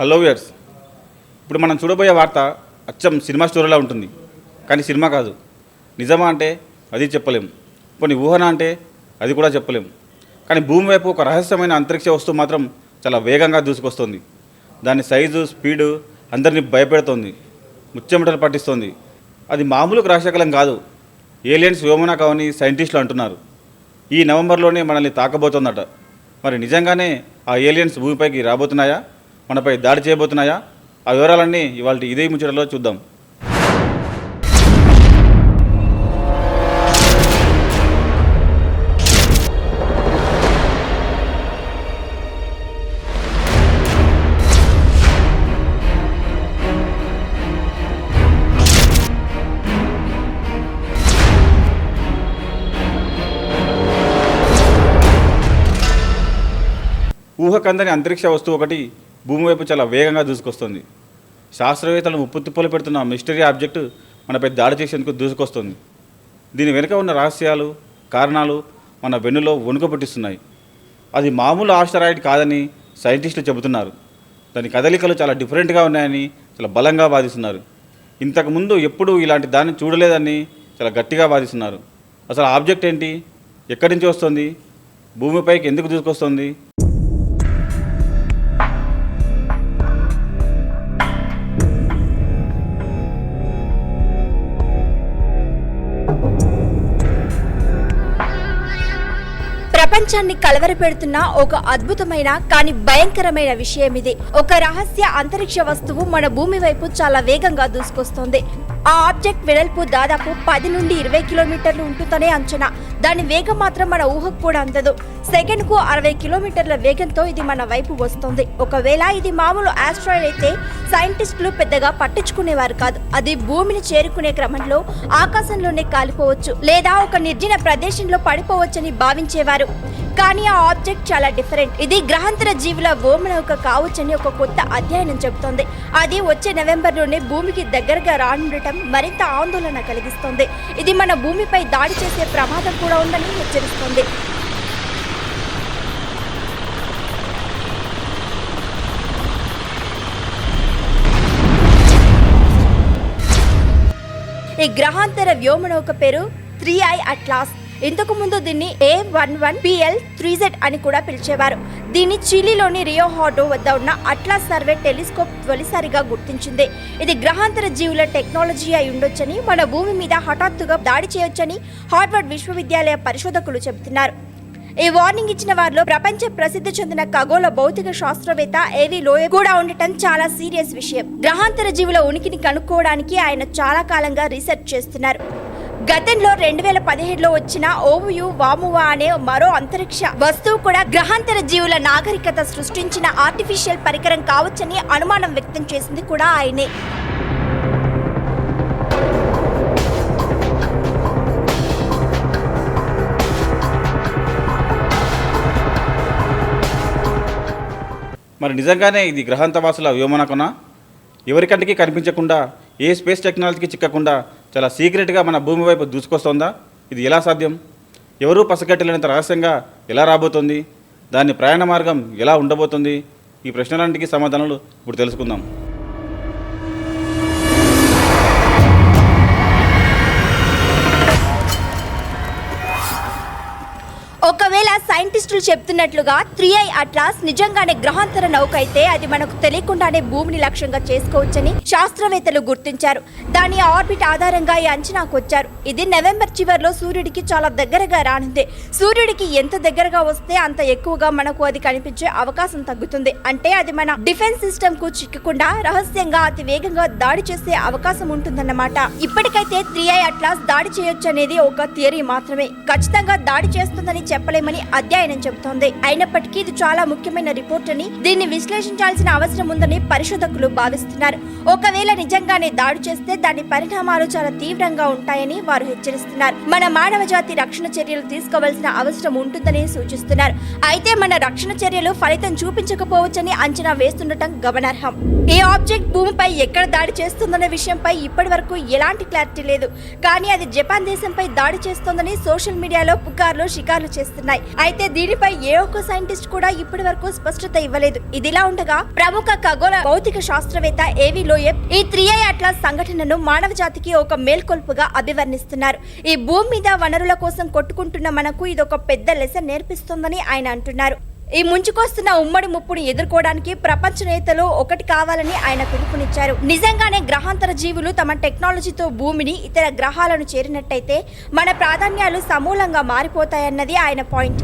Hello viewers ఇప్పుడు మనం చూడబోయే వార్త అచ్చం సినిమా స్టోరీలా ఉంటుంది. కానీ సినిమా కాదు. నిజమా అంటే అది చెప్పలేం. కొన్ని ఊహన అంటే అది కూడా చెప్పలేం. కానీ భూమి వైపు ఒక రహస్యమైన అంతరిక్ష వస్తువు మాత్రం చాలా వేగంగా దూసుకొస్తుంది. దాని సైజు స్పీడు అందరినీ భయపెడుతోంది. ముచ్చెమటలు పట్టిస్తోంది. అది మామూలు రాశకలం కాదు. ఏలియన్స్ వ్యోమన కావని సైంటిస్టులు అంటున్నారు. ఈ నవంబర్లోనే మనల్ని తాకబోతోందట. మరి నిజంగానే ఆ ఏలియన్స్ భూమిపైకి రాబోతున్నాయా? మనపై దాడి చేయబోతున్నాయా? ఆ వివరాలన్నీ ఇవాళ ఇదే ముచ్చటలో చూద్దాం. ఊహకందని అంతరిక్ష వస్తువు ఒకటి భూమి వైపు చాలా వేగంగా దూసుకొస్తుంది. శాస్త్రవేత్తలను ఉప్పుతిప్పలు పెడుతున్న మిస్టరీ ఆబ్జెక్టు మనపై దాడి చేసేందుకు దూసుకొస్తుంది. దీని వెనుక ఉన్న రహస్యాలు కారణాలు మన వెన్నులో వణుక పుట్టిస్తున్నాయి. అది మామూలు ఆస్టరాయిడ్ కాదని సైంటిస్టులు చెబుతున్నారు. దాని కదలికలు చాలా డిఫరెంట్గా ఉన్నాయని చాలా బలంగా వాదిస్తున్నారు. ఇంతకుముందు ఎప్పుడూ ఇలాంటి దాన్ని చూడలేదని చాలా గట్టిగా వాదిస్తున్నారు. అసలు ఆబ్జెక్ట్ ఏంటి? ఎక్కడి నుంచి వస్తుంది? భూమిపైకి ఎందుకు దూసుకొస్తుంది? ప్రపంచాన్ని కలవరపెడుతున్న ఒక అద్భుతమైన కానీ భయంకరమైన విషయం ఇది. ఒక రహస్య అంతరిక్ష వస్తువు మన భూమి వైపు చాలా వేగంగా దూసుకొస్తోంది. ఆ ఆబ్జెక్ట్ వెడల్పు దాదాపు పది నుండి ఇరవై కిలోమీటర్లు ఉంటుందనే అంచనా. దాని వేగం మాత్రం మన ఊహకు కూడా అందదు. సెకండ్కు అరవై కిలోమీటర్ల వేగంతో ఇది మన వైపు వస్తుంది. ఒకవేళ ఇది మామూలు ఆస్ట్రాయిడ్ అయితే సైంటిస్టులు పెద్దగా పట్టించుకునేవారు కాదు. అది భూమిని చేరుకునే క్రమంలో ఆకాశంలోనే కాలిపోవచ్చు లేదా ఒక నిర్జన ప్రదేశంలో పడిపోవచ్చని భావించేవారు. కానీ ఆ ఆబ్జెక్ట్ చాలా డిఫరెంట్. ఇది గ్రహాంతర జీవుల ఓమనౌక కావచ్చని ఒక కొత్త అధ్యయనం చెబుతోంది. అది వచ్చే నవంబర్లోనే భూమికి దగ్గరగా రానుండటం మరింత ఆందోళన కలిగిస్తోంది. ఇది మన భూమిపై దాడి చేసే ప్రమాదం కూడా ఉందని హెచ్చరిస్తోంది. ఈ గ్రహాంతర వ్యోమనౌక పేరు త్రీ ఐ అట్లాస్. ఇంతకు ముందు దీన్ని A one one PL three Z అని కూడా పిలిచేవారు. దీన్ని చిలీలోని రియో హాటో వద్ద ఉన్న అట్లా సర్వే టెలిస్కోప్ తొలిసారిగా గుర్తించింది. ఇది గ్రహాంతర జీవుల టెక్నాలజీ అయి ఉండొచ్చని మన భూమి మీద హఠాత్తుగా దాడి చేయొచ్చని హార్వర్డ్ విశ్వవిద్యాలయ పరిశోధకులు చెబుతున్నారు. ఈ వార్నింగ్ ఇచ్చిన వారిలో ప్రపంచ ప్రసిద్ధి చెందిన ఖగోళ భౌతిక శాస్త్రవేత్త ఏవి లోయ కూడా ఉండటం చాలా సీరియస్ విషయం. గ్రహాంతర జీవుల ఉనికిని కనుక్కోవడానికి ఆయన చాలా కాలంగా రీసెర్చ్ చేస్తున్నారు. గతంలో రెండు వేల పదిహేడులో వచ్చిన ఓవుయు వామువా అనే మరో అంతరిక్ష వస్తువు కూడా గ్రహాంతర జీవుల నాగరికత సృష్టించిన ఆర్టిఫిషియల్ పరికరం కావచ్చని అనుమానం వ్యక్తం చేసింది కూడా ఆయనే. మరి నిజంగానే ఇది గ్రహాంతవాసుల వ్యోమనకొన ఎవరికంటికి కనిపించకుండా ఏ స్పేస్ టెక్నాలజీకి చిక్కకుండా చాలా సీక్రెట్గా మన భూమి వైపు దూసుకొస్తోందా? ఇది ఎలా సాధ్యం? ఎవరూ పసగట్టలేనంత రహస్యంగా ఎలా రాబోతుంది? దాని ప్రయాణ మార్గం ఎలా ఉండబోతుంది? ఈ ప్రశ్నలన్నింటికీ సమాధానాలు ఇప్పుడు తెలుసుకుందాం. సైంటిస్టులు చెప్తున్నట్లుగా త్రీ ఐ అట్లాస్ నిజంగానే గ్రహాంతర నౌక అయితే అది మనకు తెలియకుండానే భూమిని లక్ష్యంగా చేసుకోవచ్చని శాస్త్రవేత్తలు గుర్తించారు. దాని ఆర్బిట్ ఆధారంగా ఈ అంచనాకు వచ్చారు. ఇది నవంబర్ చివరిలో సూర్యుడికి చాలా దగ్గరగా రానుంది. సూర్యుడికి ఎంత దగ్గరగా వస్తే అంత ఎక్కువగా మనకు అది కనిపించే అవకాశం తగ్గుతుంది. అంటే అది మన డిఫెన్స్ సిస్టమ్కు చిక్కకుండా రహస్యంగా అతి వేగంగా దాడి చేసే అవకాశం ఉంటుందన్నమాట. ఇప్పటికైతే త్రీ ఐ అట్లాస్ దాడి చేయొచ్చు అనేది ఒక థియరీ మాత్రమే. ఖచ్చితంగా దాడి చేస్తుందని చెప్పలేమని అధ్యయనం చెబుతోంది. అయినప్పటికీ ఇది చాలా ముఖ్యమైన రిపోర్ట్ అని దీన్ని విశ్లేషించాల్సిన అవసరం ఉందని పరిశోధకులు భావిస్తున్నారు. ఒకవేళ నిజంగానే దాడి చేస్తే దాని పరిణామాలు చాలా తీవ్రంగా ఉంటాయని వారు హెచ్చరిస్తున్నారు. మన మానవ జాతి రక్షణ చర్యలు తీసుకోవాల్సిన అవసరం ఉంటుందని సూచిస్తున్నారు. అయితే మన రక్షణ చర్యలు ఫలితం చూపించకపోవచ్చని అంచనా వేస్తుండటం గమనార్హం. ఈ ఆబ్జెక్ట్ భూమిపై ఎక్కడ దాడి చేస్తుందనే విషయంపై ఇప్పటి వరకు ఎలాంటి క్లారిటీ లేదు. కానీ అది జపాన్ దేశంపై దాడి చేస్తోందని సోషల్ మీడియాలో పుకార్లు షికార్లు చేస్తున్నాయి. అయితే దీని దీనిపై ఏ ఒక్క సైంటిస్ట్ కూడా ఇప్పటి వరకు స్పష్టత ఇవ్వలేదు. ఇదిలా ఉండగా ప్రముఖ ఖగోళ భౌతిక శాస్త్రవేత్త ఏవి లోయబ్ ఈ త్రీ అట్లాస్ సంఘటనను మానవ జాతికి ఒక మేల్కొల్పుగా అభివర్ణిస్తున్నారు. ఈ భూమి మీద వనరుల కోసం కొట్టుకుంటున్న మనకు ఇదొక పెద్ద లెసన్ నేర్పిస్తోందని ఆయన అంటున్నారు. ఈ ముంచుకొస్తున్న ఉమ్మడి ముప్పును ఎదుర్కోవడానికి ప్రపంచ నేతలు ఒకటి కావాలని ఆయన పిలుపునిచ్చారు. నిజంగానే గ్రహాంతర జీవులు తమ టెక్నాలజీతో భూమిని ఇతర గ్రహాలను చేరినట్టయితే మన ప్రాధాన్యాలు సమూలంగా మారిపోతాయన్నది ఆయన పాయింట్.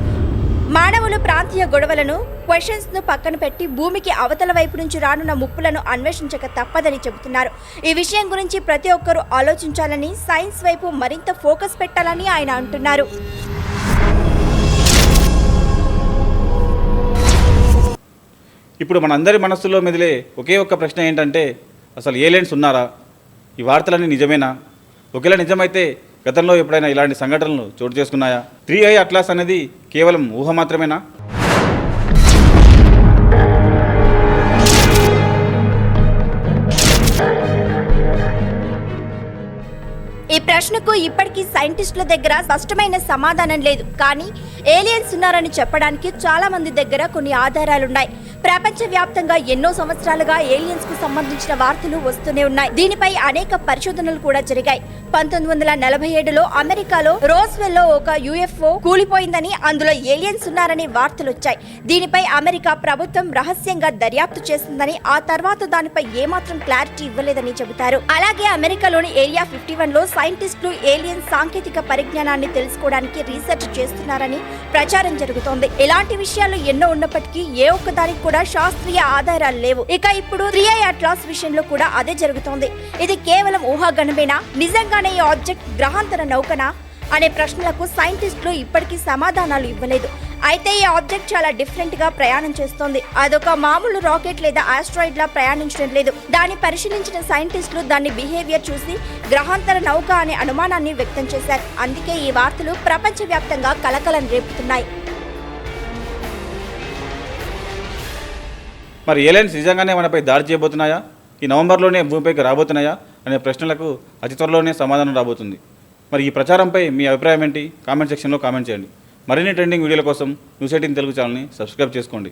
మానవులు ప్రాంతీయ గొడవలను క్వశ్చన్స్ను పక్కన పెట్టి భూమికి అవతల వైపు నుంచి రానున్న ముప్పులను అన్వేషించక తప్పదని చెబుతున్నారు. ఈ విషయం గురించి ప్రతి ఒక్కరూ ఆలోచించాలని సైన్స్ వైపు మరింత ఫోకస్ పెట్టాలని ఆయన అంటున్నారు. ఇప్పుడు మనందరి మనస్సులో మెదిలే ఒకే ఒక్క ప్రశ్న ఏంటంటే అసలు ఏలియన్స్ ఉన్నారా? ఈ వార్తలన్నీ నిజమేనా? ఒకవేళ నిజమైతే గతంలో ఎప్పుడైనా ఇలాంటి సంఘటనలు చోటు చేసుకున్నాయా? త్రీ ఐ అట్లాస్ అనేది కేవలం ఊహ మాత్రమేనా? ఈ ప్రశ్నకు ఇప్పటికీ సైంటిస్టుల దగ్గర స్పష్టమైన సమాధానం లేదు. కానీ ఏలియన్స్ ఉన్నారని చెప్పడానికి చాలా మంది దగ్గర కొన్ని ఆధారాలున్నాయి. ప్రపంచవ్యాప్తంగా ఎన్నో సంవత్సరాలుగా ఏలియన్స్కు సంబంధించిన వార్తలు వస్తూనే ఉన్నాయి. దీనిపై అనేక పరిశోధనలు కూడా జరిగాయి. పంతొమ్మిది వందల నలభై ఏడులో అమెరికాలో రోస్వెల్లో ఒక యుఎఫ్ఓ కూలిపోయిందని అందులో ఏలియన్స్ ఉన్నారని వార్తలు వచ్చాయి. దీనిపై అమెరికా ప్రభుత్వం రహస్యంగా దర్యాప్తు చేసిందని ఆ తర్వాత దానిపై ఏమాత్రం క్లారిటీ ఇవ్వలేదని చెబుతారు. అలాగే అమెరికాలోని ఏరియా ఫిఫ్టీ వన్లో సైంటిస్టులు ఏలియన్ సాంకేతిక పరిజ్ఞానాన్ని తెలుసుకోవడానికి రీసెర్చ్ చేస్తున్నారని ప్రచారం జరుగుతోంది. ఇలాంటి విషయాలు ఎన్నో ఉన్నప్పటికీ ఏ ఒక్కదానికి కూడా శాస్త్రీయ ఆధారాలు లేవు. ఇక ఇప్పుడు త్రీ అట్లాస్ విషయంలో కూడా అదే జరుగుతోంది. ఇది కేవలం ఊహాగణమేనా? నిజంగానే ఈ ఆబ్జెక్ట్ గ్రహాంతర నౌకనా? అనే ప్రశ్నలకు సైంటిస్టులు ఇప్పటికీ సమాధానాలు ఇవ్వలేదు. అయితే ఈ ఆబ్జెక్ట్ చాలా డిఫరెంట్గా ప్రయాణం చేస్తోంది. అదొక మామూలు రాకెట్ లేదా ఆస్ట్రాయిడ్ లా ప్రయాణించడం లేదు. దాన్ని పరిశీలించిన సైంటిస్టులు దాని బిహేవియర్ చూసి గ్రహాంతర నౌక అనే అనుమానాన్ని వ్యక్తం చేశారు. అందుకే ఈ వార్తలు ప్రపంచవ్యాప్తంగా కలకలం రేపుతున్నాయి. మరి ఏలైన్స్ నిజంగానే మనపై దాడి చేయబోతున్నాయా? ఈ నవంబర్లోనే భూమిపైకి రాబోతున్నాయా? అనే ప్రశ్నలకు అతి త్వరలోనే సమాధానం రాబోతుంది. మరి ఈ ప్రచారంపై మీ అభిప్రాయం ఏంటి? కామెంట్ సెక్షన్లో కామెంట్ చేయండి. మరిన్ని ట్రెండింగ్ వీడియోల కోసం న్యూస్ ఎయిటీన్ తెలుగు ఛానల్ని సబ్స్క్రైబ్ చేసుకోండి.